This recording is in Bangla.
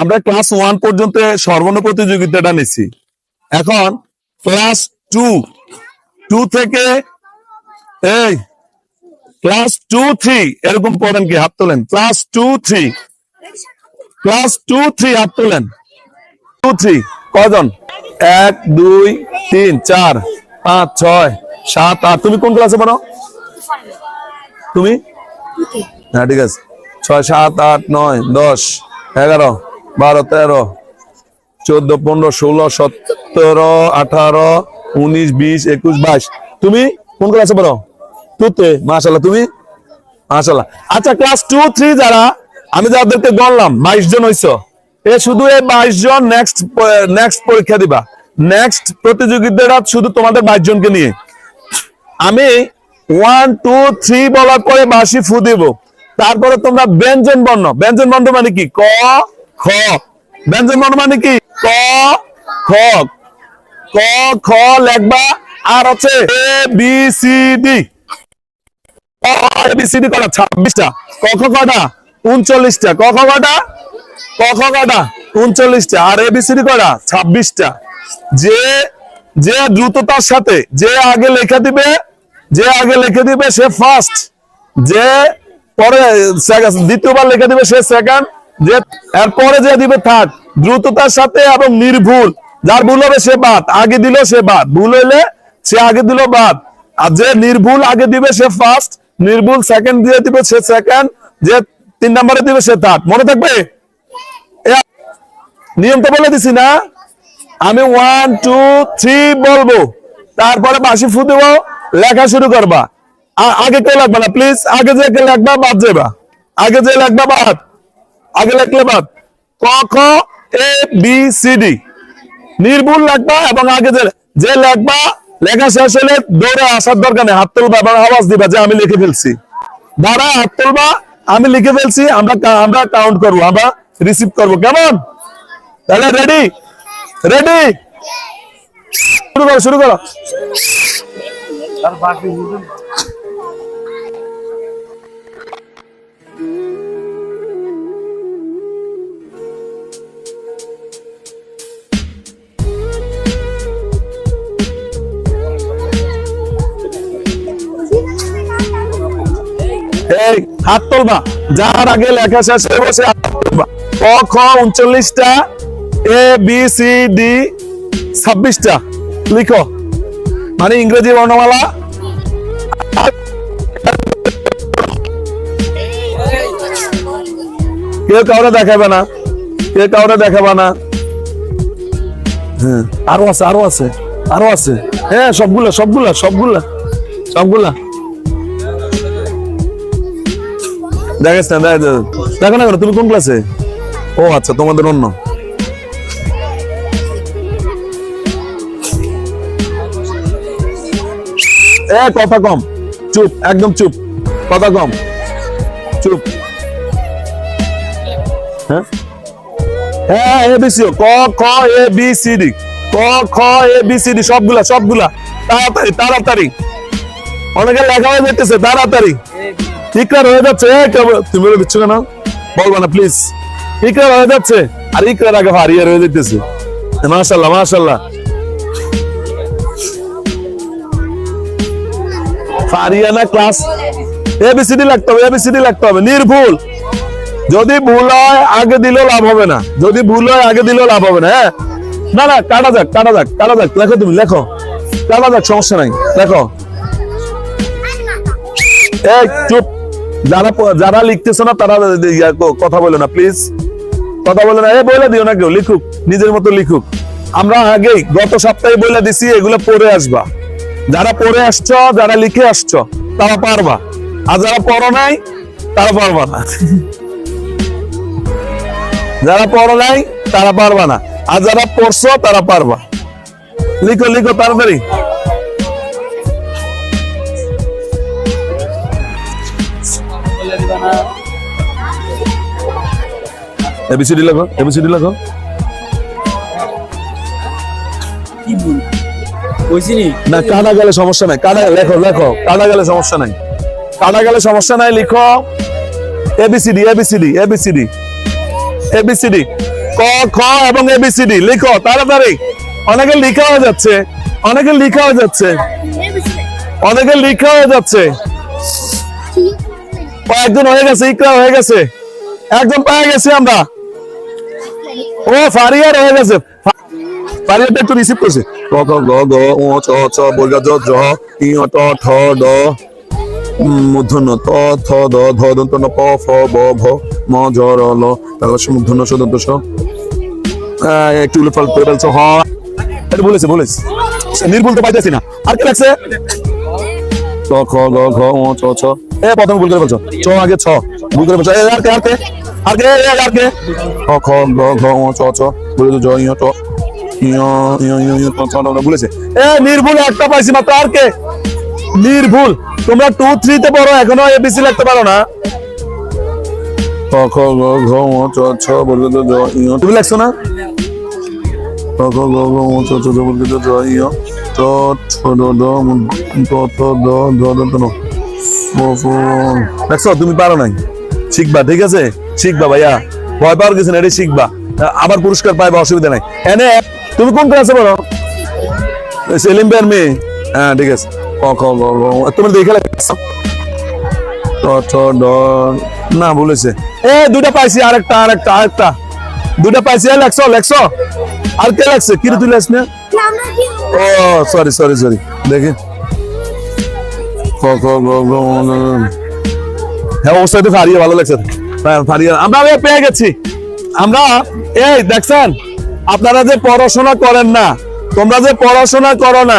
আমরা ক্লাস ওয়ান পর্যন্ত সর্বর্ণ প্রতিযোগিতাটা নিছি। এখন ক্লাস টু টু থেকে এই ক্লাস টু থ্রি এরকম পড়েন কি হাত তোলেন। Class two three class two three হাত তোলেন। টু থ্রি কজন এক দুই তিন চার পাঁচ ছয় সাত আট। তুমি কোন ক্লাসে পড়ো? তুমি? হ্যাঁ ঠিক আছে। ছয় সাত আট নয় দশ এগারো বারো, তেরো, চোদ্দ, পনেরো, ষোলো, সতেরো, আঠারো, উনিশ, বিশ, একুশ, বাইশ। তুমি কোন ক্লাসে পড়ো? টুতে মাশাল্লাহ তুমি? মাশাল্লাহ আচ্ছা ক্লাস টু থ্রি যারা, আমি যাদেরকে গণলাম বাইশ জন হইছ। এ শুধু এই বাইশ জন নেক্সট নেক্সট পরীক্ষা দিবা। নেক্সট প্রতিযোগিতাটা শুধু তোমাদের বাইশ জনকে নিয়ে। আমি ওয়ান টু থ্রি বলার পরে বাসি ফু দিব। তারপরে তোমরা ব্যঞ্জন বর্ণ। ব্যঞ্জন বর্ণ মানে কি? ক খ। ব্যঞ্জন বর্ণ মানে কি? ক, খ ক, খ লেখবা। আর হচ্ছে এ, বি, সি, ডি। কটা? ছাব্বিশটা। ক, খ, কটা? উনচল্লিশটা। ক, খ, কটা? ক, খ, কটা? আর এবিসিডি কটা? ছাব্বিশটা। যে যে সাথে, যে আগে লেখা দিবে, যে আগে লিখে দিবে, সে ফার্স্ট যে পরে দ্বিতীয়বার লিখে দিবে, সে সেকেন্ড যে এরপরে যে দিবে থার্ড দ্রুততার সাথে এবং নির্ভুল। যার ভুল হবে সে বাদ, আগে দিল সে বাদ। ভুল হইলে সে আগে দিল বাদ। আর যে নির্ভুল আগে দিবে সে ফার্স্ট নির্ভুল সেকেন্ড দিয়ে দিবে সে সেকেন্ড যে তিন নম্বরে দিবে সে থার্ড মনে থাকবে? নিয়ম তো বলে দিছি না? আমি ওয়ান টু থ্রি বলব। তারপরে বাসি ফু দেবো, লেখা শুরু করবা। আগে কেউ লাগবে না? প্লিজ আগে যে লাগবা, বাদ যাবা আগে যে লাগবা, বাদ। আগে লিখলে বাদ। ক, খ, এ বি সি ডি নির্ভুল লাগবা এবং আগে যে যে লাগবা, লেখা শেষ হলে দৌড়ে আসার দরকার নেই। হাত তুলবা এবং আওয়াজ দিবা যে আমি লিখে ফেলছি। দাঁড়া, হাত তুলবা, আমি লিখে ফেলছি, আমরা আমরা কাউন্ট করব, আমরা রিসিভ করব। কেমন? তাহলে রেডি রেডি শুরু করো শুরু করো। হাত যার আগে লেখা শেষ হয়ে বসে হাত ক, খ, উনচল্লিশটা, এ, বি, সি, ডি, ছাব্বিশটা। লিখো। মানে ইংরেজি বর্ণমালা। কেউ কাউরে দেখাবে না। কেউ কাউরে দেখাবে না। হ্যাঁ আরও আছে আরও আছে আরও আছে। হ্যাঁ সবগুলা সবগুলা সবগুলা সবগুলা। না, দেখ না। তুমি কোন ক্লাসে ও আচ্ছা তোমাদের অন্য। এ, কথা কম। চুপ, একদম চুপ। কথা কম। চুপ। হ্যাঁ? হ্যাঁ এবিসি ক, খ এ বি সি ডি ক, খ এ বি সি ডি সবগুলা সবগুলা। তাড়াতাড়ি তাড়াতাড়ি। অনেকে লেখা হয়ে যেতেছে তাড়াতাড়ি। ইকরার হয়ে যাচ্ছে তুমি বলে দিচ্ছ কেন? বলবা না প্লিজ ইকরার হয়ে যাচ্ছে আর ইকরার আগে ভারিয়ার হয়ে যেতেছে। মাশাল্লাহ মাশাল্লাহ ক্লাস এবিসিডি লাগতে হবে এবিসিডি লাগতে হবে নির্ভুল। যদি ভুল হয় আগে দিলেও লাভ হবে না। যদি ভুল হয় আগে দিলেও লাভ হবে না হ্যাঁ? না না কাটা যাক কাটা যাক কাটা যাক। লেখো তুমি লেখো। কাটা যাক সমস্যা নাই লেখো। এই চুপ। যারা যারা লিখতেছো না, তারা কথা বলে না প্লিজ কথা বলে না, এ বলে দিও না কেউ, লিখুক, নিজের মতো লিখুক। আমরা আগেই গত সপ্তাহে বলে দিছি, এগুলো পড়ে আসবা। যারা পড়ে আসছো, যারা লিখে আসছো, তারা পারবা। আর যারা পড়ো নাই, তারা পারবা না। যারা পড়ো নাই, তারা পারবা না। আর যারা পড়ছো, তারা পারবা। লিখো লিখো তাড়াতাড়ি। এবিসিডি লেখো এবিসিডি লেখো না? কাটা গেলে সমস্যা নাই। কাটা লেখো লেখো। কাটা গেলে সমস্যা নাই। কাটা গেলে সমস্যা নাই লিখো। এবিসিডি এবিসিডি এবিসিডি এবিসিডি ক খ এবং এবিসিডি লিখো তাড়াতাড়ি। অনেকে লিখা হয়ে যাচ্ছে। অনেকে লিখা হয়ে যাচ্ছে। অনেকে লিখা হয়ে যাচ্ছে। ও, একজন হয়ে গেছে ইকরা হয়ে গেছে। একজন পেয়ে গেছি আমরা। ও ফারিয়ার হয়ে গেছে একটু রিসিভ করছে। ক খ গ গ চ জ জ, ই ট, ঠ, ড। মূর্ধন্য, ত, থ, দ, ধ, দন্ত, ন, প, ফ, ব, ভ, ম জ র, ল। তারপর মূর্ধন্য, স, দন্ত, স। একটু উলট পালট করে ফেলছো, হ। এটা বলেছে বলেছে নির্ভুল তো পাইতেছি না। আর কি লাগছে? চ খ, গ, ঘ, ও, চ ছ এ, প্রথমে ভুল করে বলছো চ, আগে ছ। ভুল করে বলছো এ, আর কে আর কে? বলেছে এ নির্ভুল একটা পাইছি মাত্র আর কে? নির্ভুল তোমরা টু থ্রি পড়ো এখনও এবিসি লিখতে পারো না। খ গ ঘ চ ছ জ ইয়। তুমি লিখছো না? খ গ ঘ চ ছ জ ইয়। ছ ড ড ন। ও তুমি পারো নাই। শিখবা ঠিক আছে শিখবা ভাইয়া ভয় পাওয়ার কিছু না এটা শিখবা আবার পুরস্কার পাইবা অসুবিধা নাই এনে তুমি কোন ক্লাসে পড়ো সেলিম ভাইয়ের মেয়ে হ্যাঁ ঠিক আছে ক। তুমি দেখে না এ দুটা পাইছি আরেকটা আরেকটা দুটা পাইছি লেখছো লেখছো আর কে লাগছে কি তুই লেখছ না ও সরি সরি সরি দেখি ক ন। হ্যাঁ ওর সাথে ফারিয়া ভালো লাগছে। হ্যাঁ, ফারিয়া। আমরা পেয়ে গেছি। আমরা এই দেখছেন আপনারা যে পড়াশোনা করেন না তোমরা যে পড়াশোনা করো না